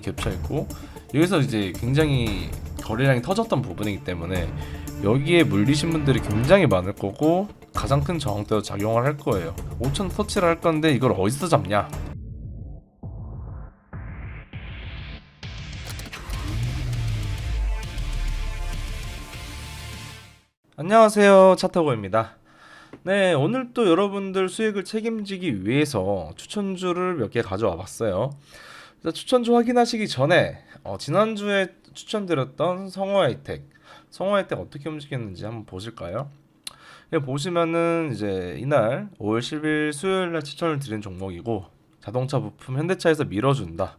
겹쳐 있고 여기서 이제 굉장히 거래량이 터졌던 부분이기 때문에 여기에 물리신 분들이 굉장히 많을 거고 가장 큰 저항대로 작용을 할 거예요. 5천 터치를 할 건데 이걸 어디서 잡냐? 안녕하세요 차타고입니다. 네 오늘 또 여러분들 수익을 책임지기 위해서 추천주를 몇 개 가져와 봤어요. 자, 추천주 확인하시기 전에 어, 지난주에 추천드렸던 성호 하이텍 성호 하이텍 어떻게 움직였는지 한번 보실까요? 예, 보시면은 이제 이날 5월 10일 수요일 날 추천을 드린 종목이고 자동차 부품 현대차에서 밀어준다.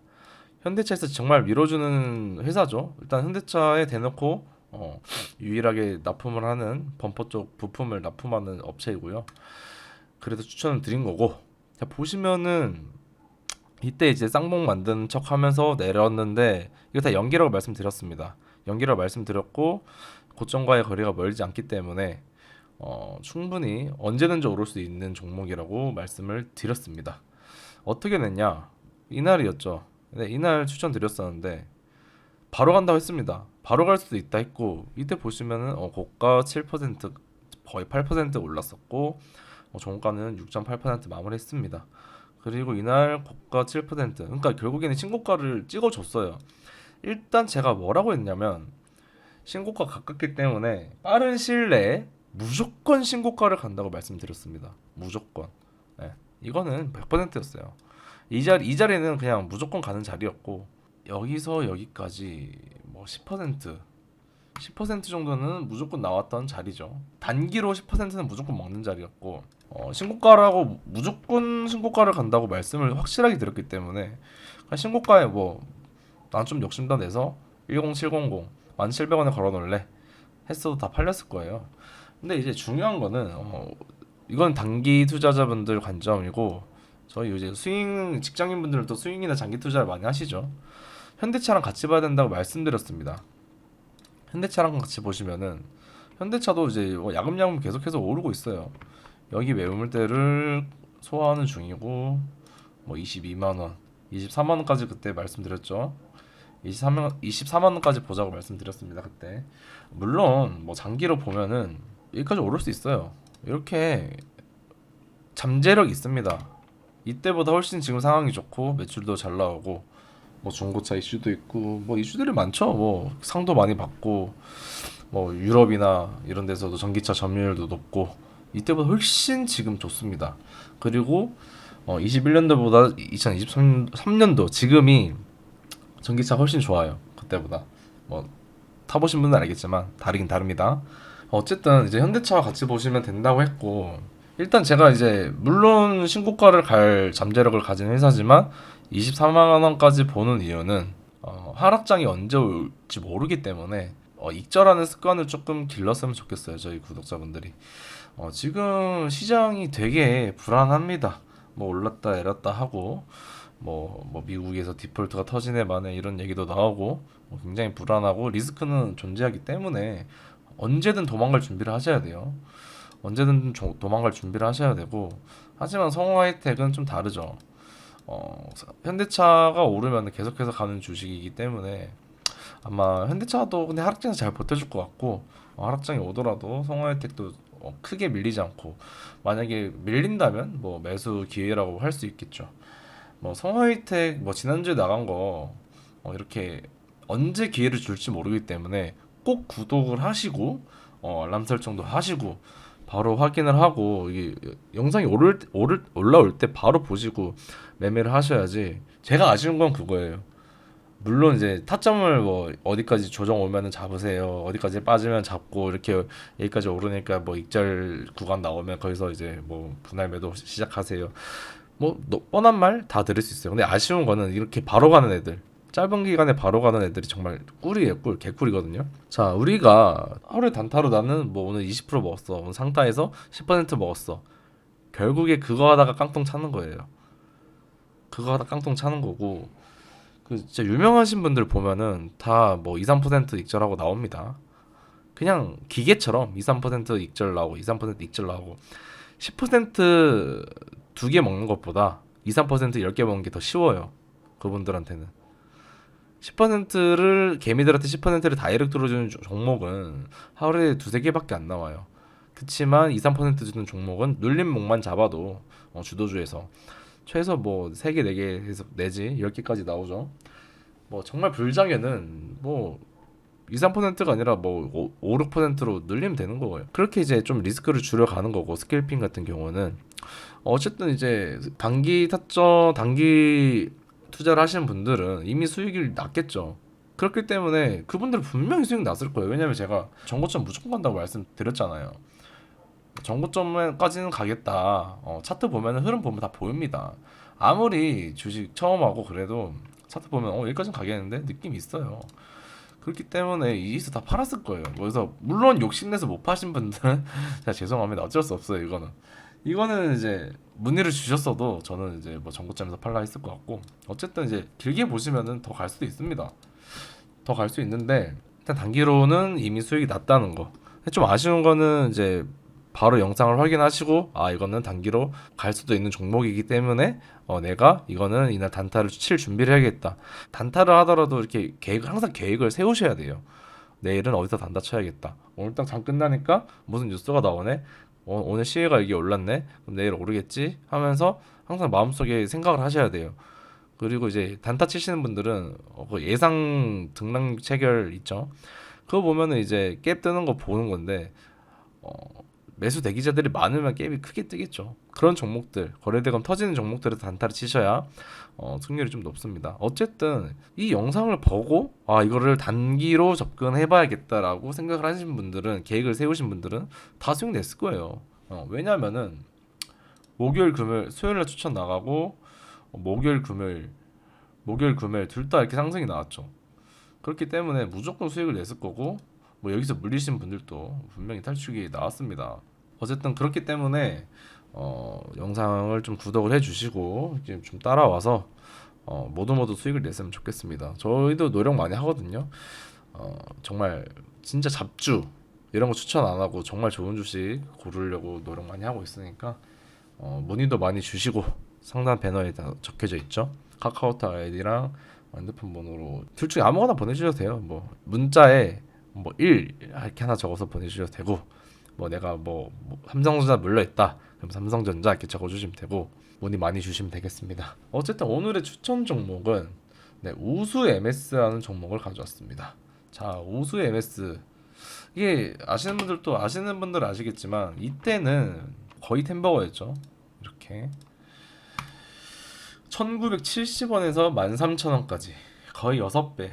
현대차에서 정말 밀어주는 회사죠. 일단 현대차에 대놓고 어, 유일하게 납품을 하는 범퍼 쪽 부품을 납품하는 업체이고요. 그래서 추천을 드린 거고 자, 보시면은 이때 이제 쌍봉 만드는 척 하면서 내렸는데 이거 다 연기라고 말씀드렸습니다. 연기라고 말씀드렸고 고점과의 거리가 멀지 않기 때문에 어, 충분히 언제든지 오를 수 있는 종목이라고 말씀을 드렸습니다. 어떻게 냈냐? 이날이었죠. 네, 이날 추천드렸었는데 바로 간다고 했습니다. 바로 갈 수도 있다 했고 이때 보시면은 어, 고가 7% 거의 8% 올랐었고 어, 종가는 6.8% 마무리했습니다. 그리고 이날 고가 7% 그러니까 결국에는 신고가를 찍어줬어요. 일단 제가 뭐라고 했냐면 신고가 가깝기 때문에 빠른 시일 내에 무조건 신고가를 간다고 말씀드렸습니다. 무조건. 네, 이거는 100%였어요. 이 자리 이 자리는 그냥 무조건 가는 자리였고 여기서 여기까지 뭐 10% 10% 정도는 무조건 나왔던 자리죠. 단기로 10%는 무조건 먹는 자리였고 어, 신고가라고 무조건 신고가를 간다고 말씀을 확실하게 드렸기 때문에 신고가에 뭐 난 좀 욕심도 내서 10700 1700원에 걸어 놓을래 했어도 다 팔렸을 거예요. 근데 이제 중요한 거는 어, 이건 단기 투자자분들 관점이고 저희 이제 스윙 직장인분들도 스윙이나 장기 투자를 많이 하시죠. 현대차랑 같이 봐야 된다고 말씀드렸습니다. 현대차랑 같이 보시면은 현대차도 이제 뭐 야금야금 계속해서 오르고 있어요. 여기 매물대를 소화하는 중이고 뭐 22만 원, 24만 원까지 그때 말씀드렸죠. 23만 24만 원까지 보자고 말씀드렸습니다 그때. 물론 뭐 장기로 보면은 여기까지 오를 수 있어요. 이렇게 잠재력 있습니다. 이때보다 훨씬 지금 상황이 좋고 매출도 잘 나오고 뭐 중고차 이슈도 있고 뭐 이슈들이 많죠. 뭐 상도 많이 받고 뭐 유럽이나 이런 데서도 전기차 점유율도 높고 이때보다 훨씬 지금 좋습니다. 그리고 어 21년도보다 2023년도 지금이 전기차 훨씬 좋아요. 그때보다 뭐 타보신 분은 알겠지만 다르긴 다릅니다. 어쨌든 이제 현대차와 같이 보시면 된다고 했고 일단 제가 이제 물론 신고가를 갈 잠재력을 가진 회사지만 24만 원까지 보는 이유는 어, 하락장이 언제 올지 모르기 때문에 어, 익절하는 습관을 조금 길렀으면 좋겠어요 저희 구독자분들이 어, 지금 시장이 되게 불안합니다 뭐 올랐다 내렸다 하고 뭐, 뭐 미국에서 디폴트가 터지네 마네 이런 얘기도 나오고 뭐 굉장히 불안하고 리스크는 존재하기 때문에 언제든 도망갈 준비를 하셔야 돼요. 언제든 조- 도망갈 준비를 하셔야 되고 하지만 성호 하이텍은 좀 다르죠. 어, 현대차가 오르면 계속해서 가는 주식이기 때문에 아마 현대차도 근데 하락장에서 잘 버텨줄 것 같고 어, 하락장이 오더라도 성호 하이텍도 어, 크게 밀리지 않고 만약에 밀린다면 뭐 매수 기회라고 할 수 있겠죠. 뭐 성호 하이텍 뭐 지난주에 나간 거 어, 이렇게 언제 기회를 줄지 모르기 때문에 꼭 구독을 하시고 어, 알람 설정도 하시고 바로 확인을 하고 이게 영상이 오를 때- 오를 올라올 때 바로 보시고 매매를 하셔야지. 제가 아쉬운 건 그거예요. 물론 이제 타점을 뭐 어디까지 조정 오면은 잡으세요. 어디까지 빠지면 잡고 이렇게 여기까지 오르니까 뭐 익절 구간 나오면 거기서 이제 뭐 분할 매도 시작하세요. 뭐 너- 뻔한 말 다 들을 수 있어요. 근데 아쉬운 거는 이렇게 바로 가는 애들. 짧은 기간에 바로 가는 애들이 정말 꿀이에요, 꿀. 개꿀이거든요. 자, 우리가 하루에 단타로 나는 뭐 오늘 20% 먹었어. 오늘 상타에서 10% 먹었어. 결국에 그거 하다가 깡통 차는 거예요. 그거 하다 깡통 차는 거고 그 진짜 유명하신 분들 보면은 다 뭐 2, 3% 익절하고 나옵니다. 그냥 기계처럼 2, 3% 익절 나오고 2, 3% 익절 나오고 10%두 개 먹는 것보다 2, 3% 10개 먹는 게 더 쉬워요. 그분들한테는. 10%를 개미들한테 10%를 다이렉트로 주는 조- 종목은 하루에 두세 개밖에 안 나와요. 그치만 2, 3% 주는 종목은 눌린 목만 잡아도 어, 주도주에서 최소 뭐 3개, 4개 해서 내지 10개까지 나오죠. 뭐 정말 불장에는 뭐 2, 3%가 아니라 뭐 5, 6%로 늘리면 되는 거예요. 그렇게 이제 좀 리스크를 줄여가는 거고 스케일핑 같은 경우는 어쨌든 이제 단기 타점 단기 투자를 하시는 분들은 이미 수익이 났겠죠. 그렇기 때문에 그분들은 분명히 수익 났을 거예요. 왜냐면 제가 정고점 무조건 간다고 말씀드렸잖아요. 정고점까지는 가겠다. 어, 차트 보면 흐름 보면 다 보입니다. 아무리 주식 처음 하고 그래도 차트 보면 어 여기까지는 가겠는데 느낌이 있어요. 그렇기 때문에 이기서 다 팔았을 거예요. 그래서 물론 욕심내서 못 파신 분들은 죄송합니다. 어쩔 수 없어요. 이거는 이거는 이제 문의를 주셨어도 저는 이제 뭐 정고점에서 팔라 했을 것 같고 어쨌든 이제 길게 보시면은 더 갈 수도 있습니다. 더 갈 수 있는데 일단 단기로는 이미 수익이 났다는 거. 좀 아쉬운 거는 이제 바로 영상을 확인하시고 아 이거는 단기로 갈 수도 있는 종목이기 때문에 어 내가 이거는 이날 단타를 칠 준비를 해야겠다. 단타를 하더라도 이렇게 계획 항상 계획을 세우셔야 돼요. 내일은 어디서 단타 쳐야겠다. 오늘 딱 장 끝나니까 무슨 뉴스가 나오네. 어, 오늘 시혜가 여기 올랐네. 그럼 내일 오르겠지 하면서 항상 마음속에 생각을 하셔야 돼요. 그리고 이제 단타 치시는 분들은 어, 그 예상 등락 체결 있죠. 그거 보면은 이제 갭 뜨는 거 보는 건데 어, 매수 대기자들이 많으면 갭이 크게 뜨겠죠. 그런 종목들 거래대금 터지는 종목들을 단타를 치셔야 어, 승률이 좀 높습니다. 어쨌든 이 영상을 보고 아 이거를 단기로 접근해봐야겠다라고 생각을 하신 분들은 계획을 세우신 분들은 다 수익 냈을 거예요. 어, 왜냐면은 목요일 금요일 수요일날 추천 나가고 어, 목요일 금요일 목요일 금요일 둘 다 이렇게 상승이 나왔죠. 그렇기 때문에 무조건 수익을 냈을 거고 뭐 여기서 물리신 분들도 분명히 탈출이 나왔습니다. 어쨌든 그렇기 때문에 어, 영상을 좀 구독을 해주시고 이제 좀 따라와서 어, 모두 모두 수익을 냈으면 좋겠습니다. 저희도 노력 많이 하거든요. 어, 정말 진짜 잡주 이런 거 추천 안 하고 정말 좋은 주식 고르려고 노력 많이 하고 있으니까 어, 문의도 많이 주시고 상단 배너에 다 적혀져 있죠. 카카오톡 아이디랑 핸드폰 번호로 둘 중에 아무거나 보내주셔도 돼요. 뭐 문자에 뭐1 이렇게 하나 적어서 보내주셔도 되고 뭐 내가 뭐, 뭐 삼성전자 물려 있다 그럼 삼성전자 이렇게 적어주시면 되고 문의 많이 주시면 되겠습니다. 어쨌든 오늘의 추천 종목은 네, 우수 MS라는 종목을 가져왔습니다. 자 우수 MS 이게 아시는 분들도 아시는 분들 은 아시겠지만 이때는 거의 템버거였죠. 이렇게 1970원에서 13,000원까지 거의 6배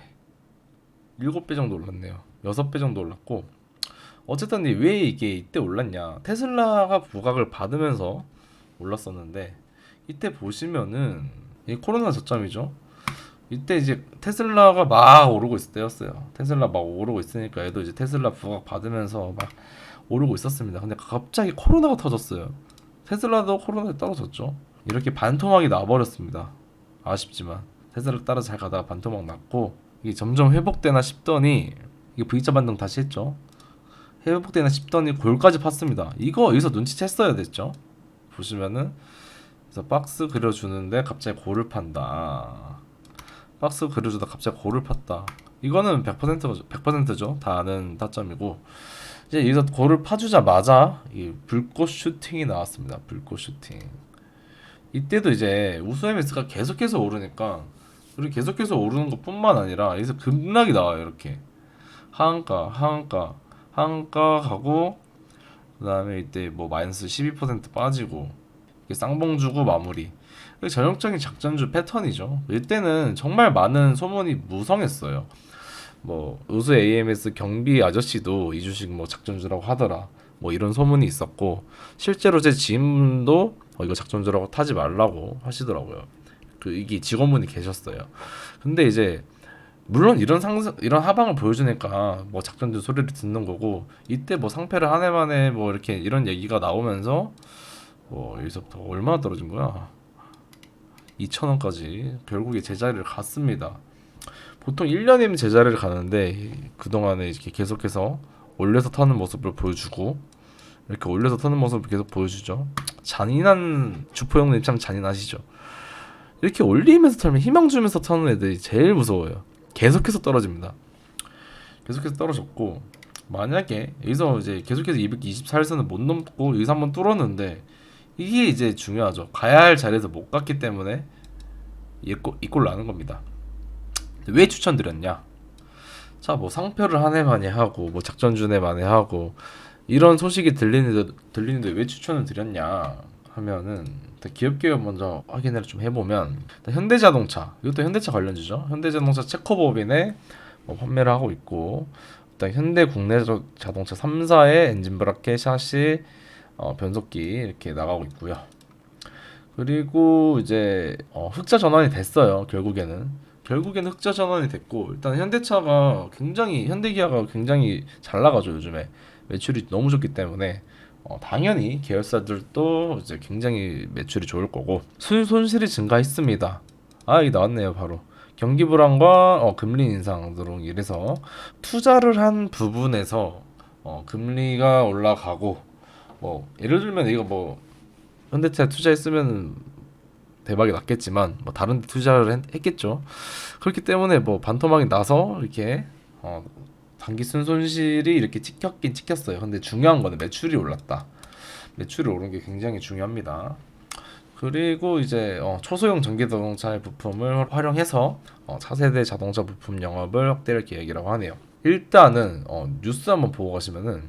7배 정도 올랐네요. 6배 정도 올랐고 어쨌든 이왜 이게 이때 올랐냐. 테슬라가 부각을 받으면서 올랐었는데 이때 보시면은 이 코로나 저점이죠. 이때 이제 테슬라가 막 오르고 있을 때였어요. 테슬라 막 오르고 있으니까 얘도 이제 테슬라 부각 받으면서 막 오르고 있었습니다. 근데 갑자기 코로나가 터졌어요. 테슬라도 코로나에 떨어졌죠. 이렇게 반토막이 나버렸습니다. 아쉽지만. 테슬라 따라 잘 가다가 반토막 났고 이게 점점 회복되나 싶더니 이게 V자 반등 다시 했죠 회복되나 싶더니 골까지 팠습니다. 이거 여기서 눈치챘어야 됐죠. 보시면은 그래서 박스 그려주는데 갑자기 골을 판다. 박스 그려주다 갑자기 골을 팠다. 이거는 100%죠. 100%죠. 다 아는 타점이고 이제 여기서 골을 파주자마자 이 불꽃 슈팅이 나왔습니다. 불꽃 슈팅. 이때도 이제 우수 MS가 계속해서 오르니까 그리고 계속해서 오르는 것뿐만 아니라 여기서 급락이 나와요. 이렇게 하한가 하한가 한가 가고 그 다음에 이때 뭐 마이너스 12% 빠지고 쌍봉 주고 마무리. 전형적인 작전주 패턴이죠. 이때는 정말 많은 소문이 무성했어요. 뭐 우수 AMS 경비 아저씨도 이 주식 뭐 작전주라고 하더라. 뭐 이런 소문이 있었고 실제로 제 지인도 어, 이거 작전주라고 타지 말라고 하시더라고요. 그 이게 직원분이 계셨어요. 근데 이제 물론 이런 상승 이런 하방을 보여주니까 뭐 작전주 소리를 듣는 거고 이때 뭐 상패를 한 해 만에 뭐 이렇게 이런 얘기가 나오면서 뭐 여기서부터 얼마나 떨어진 거야? 2천 원까지 결국에 제자리를 갔습니다. 보통 1년이면 제자리를 가는데 그 동안에 이렇게 계속해서 올려서 타는 모습을 보여주고 이렇게 올려서 타는 모습을 계속 보여주죠. 잔인한 주포 형님 참 잔인하시죠. 이렇게 올리면서 털면 희망 주면서 타는 애들이 제일 무서워요. 계속해서 떨어집니다. 계속해서 떨어졌고 만약에 여기서 이제 계속해서 224일선을 못 넘고 여기서 한번 뚫었는데 이게 이제 중요하죠. 가야 할 자리에서 못 갔기 때문에 이꼴 나는 겁니다. 왜 추천드렸냐? 자, 뭐 상표를 한 해 만에 하고 뭐 작전 준 해 만에 하고 이런 소식이 들리는데 들리는데 왜 추천을 드렸냐 하면은 기업 기업 먼저 확인을 좀 해보면 현대자동차 이것도 현대차 관련주죠. 현대자동차 체커법인에 뭐 판매를 하고 있고 일단 현대 국내 자- 자동차 3사의 엔진 브라켓 샤시 어, 변속기 이렇게 나가고 있고요. 그리고 이제 어, 흑자 전환이 됐어요. 결국에는 결국에는 흑자 전환이 됐고 일단 현대차가 굉장히 현대기아가 굉장히 잘 나가죠 요즘에 매출이 너무 좋기 때문에 어, 당연히 계열사들도 이제 굉장히 매출이 좋을 거고 순 손실이 증가했습니다. 아, 이 나왔네요 바로 경기 불안과 어, 금리 인상 등 이래서 투자를 한 부분에서 어, 금리가 올라가고 뭐 예를 들면 이거 뭐 현대차 투자했으면 대박이 났겠지만 뭐 다른 데 투자를 했, 했겠죠. 그렇기 때문에 뭐 반토막이 나서 이렇게 어, 단기 순 손실이 이렇게 찍혔긴 찍혔어요. 근데 중요한 거는 매출이 올랐다. 매출이 오른 게 굉장히 중요합니다. 그리고 이제 어, 초소형 전기 자동차의 부품을 활용해서 어, 차세대 자동차 부품 영업을 확대할 계획이라고 하네요. 일단은 어, 뉴스 한번 보고 가시면은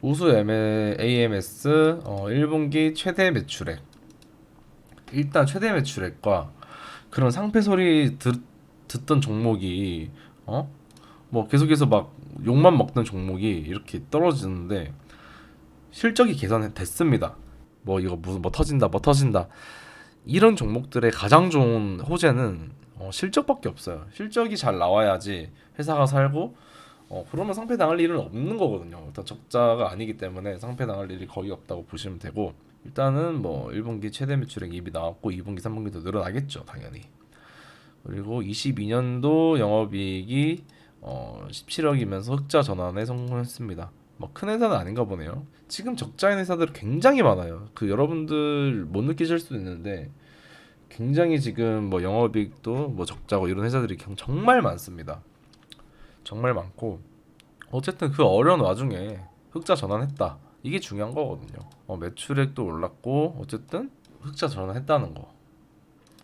우수 AMS 어, 1분기 최대 매출액 일단 최대 매출액과 그런 상패 소리 듣, 듣던 종목이 어? 뭐 계속해서 막 욕만 먹던 종목이 이렇게 떨어지는데 실적이 개선됐습니다. 뭐 이거 무슨 뭐 터진다 뭐 터진다 이런 종목들의 가장 좋은 호재는 어, 실적밖에 없어요. 실적이 잘 나와야지 회사가 살고 어, 그러면 상패 당할 일은 없는 거거든요. 일단 적자가 아니기 때문에 상패 당할 일이 거의 없다고 보시면 되고 일단은 뭐 1분기 최대 매출액 입이 나왔고 2분기 3분기도 늘어나겠죠 당연히. 그리고 22년도 영업이익이 어, 17억이면서 흑자 전환에 성공했습니다. 뭐 큰 회사는 아닌가 보네요. 지금 적자인 회사들 굉장히 많아요. 그 여러분들 못 느끼실 수도 있는데 굉장히 지금 뭐 영업이익도 뭐 적자고 이런 회사들이 경- 정말 많습니다. 정말 많고 어쨌든 그 어려운 와중에 흑자 전환했다. 이게 중요한 거거든요. 어, 매출액도 올랐고 어쨌든 흑자 전환했다는 거.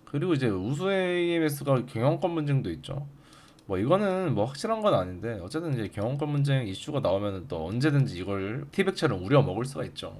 그리고 이제 우수 AMS가 경영권 분쟁도 있죠. 뭐 이거는 뭐 확실한 건 아닌데 어쨌든 이제 경영권 문쟁 이슈가 나오면 또 언제든지 이걸 티백처럼 우려 먹을 수가 있죠.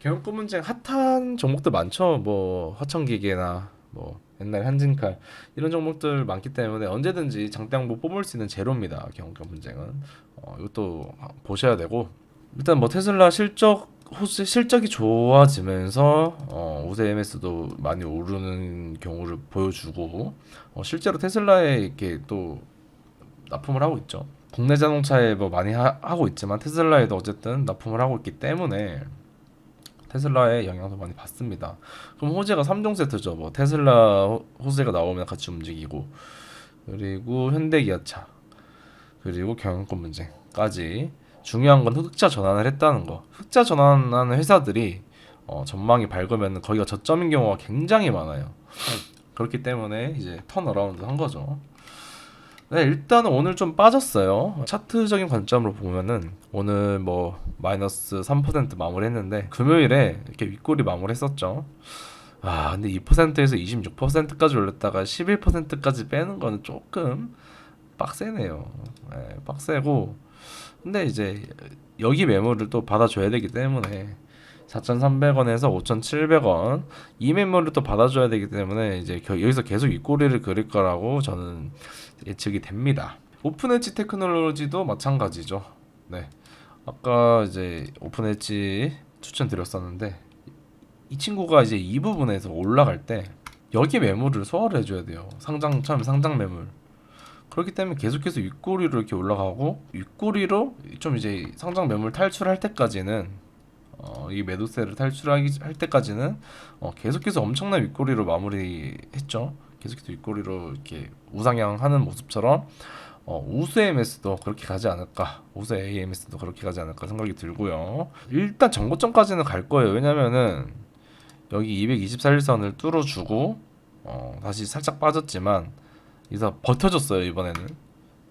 경영권 문쟁 핫한 종목들 많죠. 뭐 화천기계나 뭐 옛날 한진칼 이런 종목들 많기 때문에 언제든지 장대항복 뽑을 수 있는 재료입니다. 경영권 문쟁은 어, 이것도 보셔야 되고 일단 뭐 테슬라 실적 호세 실적이 좋아지면서 어, 우세 MS도 많이 오르는 경우를 보여주고 어, 실제로 테슬라에 이렇게 또 납품을 하고 있죠. 국내 자동차에 뭐 많이 하, 하고 있지만 테슬라에도 어쨌든 납품을 하고 있기 때문에 테슬라의 영향도 많이 받습니다. 그럼 호재가 3종 세트죠. 뭐 테슬라 호- 호재가 나오면 같이 움직이고 그리고 현대 기아차 그리고 경영권 문제까지 중요한 건 흑자 전환을 했다는 거. 흑자 전환하는 회사들이 어, 전망이 밝으면 거기가 저점인 경우가 굉장히 많아요. 그렇기 때문에 이제 턴어라운드 한 거죠. 네, 일단은 오늘 좀 빠졌어요. 차트적인 관점으로 보면은 오늘 뭐 마이너스 3% 마무리했는데 금요일에 이렇게 윗골이 마무리했었죠. 아, 근데 2%에서 26%까지 올렸다가 11%까지 빼는 거는 조금 빡세네요. 네, 빡세고 근데 이제 여기 매물을 또 받아줘야 되기 때문에 4,300원에서 5,700원 이 매물을 또 받아줘야 되기 때문에 이제 겨- 여기서 계속 윗꼬리를 그릴 거라고 저는 예측이 됩니다. 오픈 엣지 테크놀로지도 마찬가지죠. 네. 아까 이제 오픈 엣지 추천드렸었는데 이 친구가 이제 이 부분에서 올라갈 때 여기 매물을 소화를 해줘야 돼요. 상장 처음 상장 매물. 그렇기 때문에 계속해서 윗꼬리로 이렇게 올라가고 윗꼬리로 좀 이제 상장 매물 탈출할 때까지는 어, 이 매도세를 탈출하기 할 때까지는 어, 계속해서 엄청난 윗꼬리로 마무리했죠. 계속해서 윗꼬리로 이렇게 우상향하는 모습처럼 어, 우수 AMS도 그렇게 가지 않을까, 우수 AMS도 그렇게 가지 않을까 생각이 들고요. 일단 정고점까지는 갈 거예요. 왜냐면은 여기 224일선을 뚫어주고 어, 다시 살짝 빠졌지만 이사 버텨줬어요 이번에는.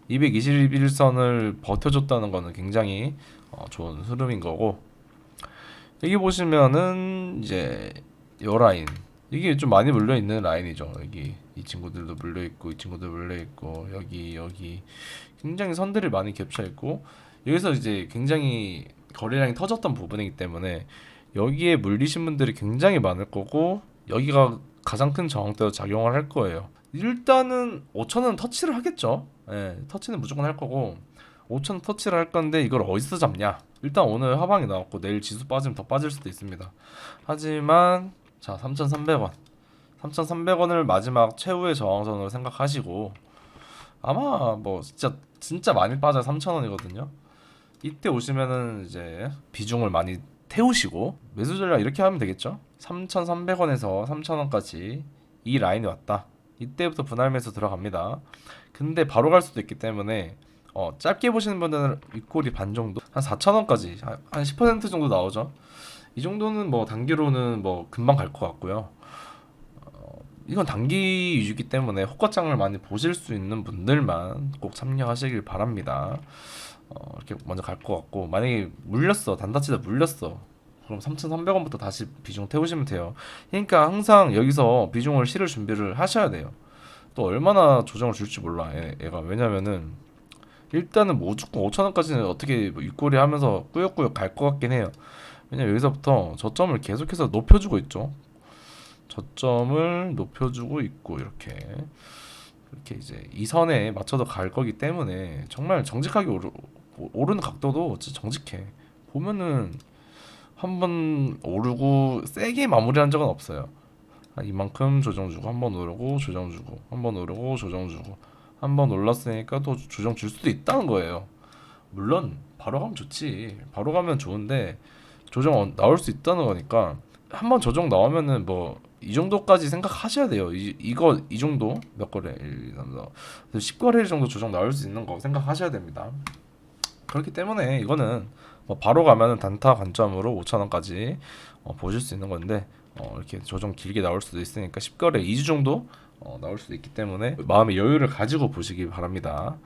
221선을 버텨줬다는 거는 굉장히 어, 좋은 흐름인 거고. 여기 보시면은 이제 요 라인. 이게 좀 많이 물려 있는 라인이죠. 여기 이 친구들도 물려 있고 이 친구도 물려 있고 여기 여기. 굉장히 선들이 많이 겹쳐 있고. 여기서 이제 굉장히 거래량이 터졌던 부분이기 때문에 여기에 물리신 분들이 굉장히 많을 거고 여기가 가장 큰 저항대로 작용을 할 거예요. 일단은 5천은 터치를 하겠죠. 예, 터치는 무조건 할 거고 5천 터치를 할 건데 이걸 어디서 잡냐? 일단 오늘 하방이 나왔고 내일 지수 빠지면 더 빠질 수도 있습니다. 하지만 자 3,300원, 3,300원을 마지막 최후의 저항선으로 생각하시고 아마 뭐 진짜 진짜 많이 빠져 3,000원이거든요. 이때 오시면은 이제 비중을 많이 태우시고 매수 전략 이렇게 하면 되겠죠. 3,300원에서 3,000원까지 이 라인이 왔다. 이때부터 분할 매수 들어갑니다. 근데 바로 갈 수도 있기 때문에 어, 짧게 보시는 분들은 윗골이 반 정도 한 4,000원까지 한 10% 정도 나오죠. 이 정도는 뭐 단기로는 뭐 금방 갈 것 같고요. 어, 이건 단기 위주이기 때문에 호가장을 많이 보실 수 있는 분들만 꼭 참여하시길 바랍니다. 어, 이렇게 먼저 갈 것 같고 만약에 물렸어 단타치다 물렸어 그럼 3,300원부터 다시 비중 태우시면 돼요. 그러니까 항상 여기서 비중을 실을 준비를 하셔야 돼요. 또 얼마나 조정을 줄지 몰라 얘, 얘가 왜냐면은 일단은 뭐 무조건 5,000원까지는 어떻게 뭐 윗꼬리 하면서 꾸역꾸역 갈 것 같긴 해요. 왜냐면 여기서부터 저점을 계속해서 높여주고 있죠. 저점을 높여주고 있고 이렇게 이렇게 이제 이 선에 맞춰서 갈 거기 때문에 정말 정직하게 오르, 오르는 각도도 진짜 정직해. 보면은 한 번 오르고 세게 마무리한 적은 없어요. 한 이만큼 조정 주고 한 번 오르고 조정 주고 한 번 오르고 조정 주고 한 번 올랐으니까 또 조정 줄 수도 있다는 거예요. 물론 바로 가면 좋지. 바로 가면 좋은데 조정 어- 나올 수 있다는 거니까 한 번 조정 나오면은 뭐 이 정도까지 생각하셔야 돼요. 이 이거 이 정도 몇 거래 1, 2, 3, 4 10거래 정도 조정 나올 수 있는 거 생각하셔야 됩니다. 그렇기 때문에 이거는 뭐 바로 가면은 단타 관점으로 5천 원까지 어, 보실 수 있는 건데 어, 이렇게 조정 길게 나올 수도 있으니까 10거래 2주 정도 어, 나올 수도 있기 때문에 마음의 여유를 가지고 보시기 바랍니다.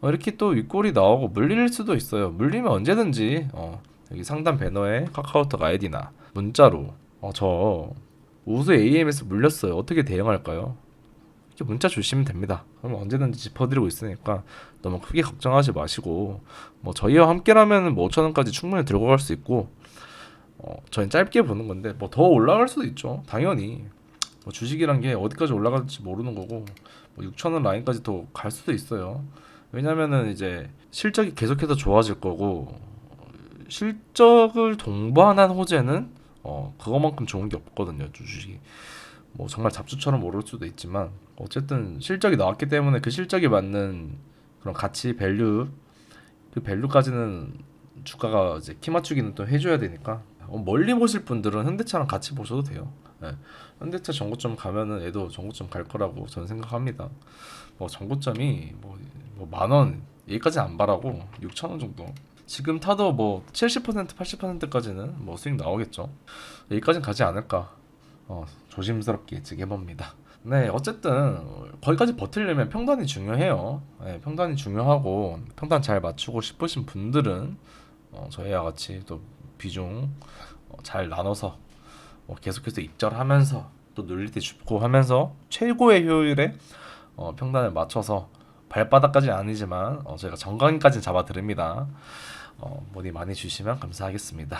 어, 이렇게 또 윗골이 나오고 물릴 수도 있어요. 물리면 언제든지 어, 여기 상단 배너에 카카오톡 아이디나 문자로 어, 저 우수 AM에서 물렸어요. 어떻게 대응할까요? 문자 주시면 됩니다. 그럼 언제든지 짚어드리고 있으니까 너무 크게 걱정하지 마시고 뭐 저희와 함께라면 뭐 5천 원까지 충분히 들고 갈 수 있고 어, 저희는 짧게 보는 건데 뭐 더 올라갈 수도 있죠. 당연히 뭐 주식이란 게 어디까지 올라갈지 모르는 거고 뭐 6천 원 라인까지 더 갈 수도 있어요. 왜냐면은 이제 실적이 계속해서 좋아질 거고 실적을 동반한 호재는 어 그거만큼 좋은 게 없거든요 주식이 뭐 정말 잡주처럼 오를 수도 있지만 어쨌든 실적이 나왔기 때문에 그 실적이 맞는 그런 가치 밸류 그 밸류까지는 주가가 이제 키 맞추기는 또 해줘야 되니까 어, 멀리 보실 분들은 현대차랑 같이 보셔도 돼요. 예. 현대차 정고점 가면은 얘도 정고점 갈 거라고 저는 생각합니다. 뭐 정고점이 뭐 만 원 여기까지 안 바라고 6천 원 정도. 지금 타도 뭐 70% 80%까지는 뭐 수익 나오겠죠. 여기까지는 가지 않을까. 어, 조심스럽게 예측해 봅니다. 네, 어쨌든 거기까지 버틸려면 평단이 중요해요. 네, 평단이 중요하고 평단 잘 맞추고 싶으신 분들은 어, 저희와 같이 또 비중 어, 잘 나눠서 어, 계속해서 입절하면서 또때 줍고 하면서 최고의 효율에 어, 평단을 맞춰서 발바닥까지는 아니지만 어, 저희가 정강이까지는 잡아드립니다. 어, 문의 많이 주시면 감사하겠습니다.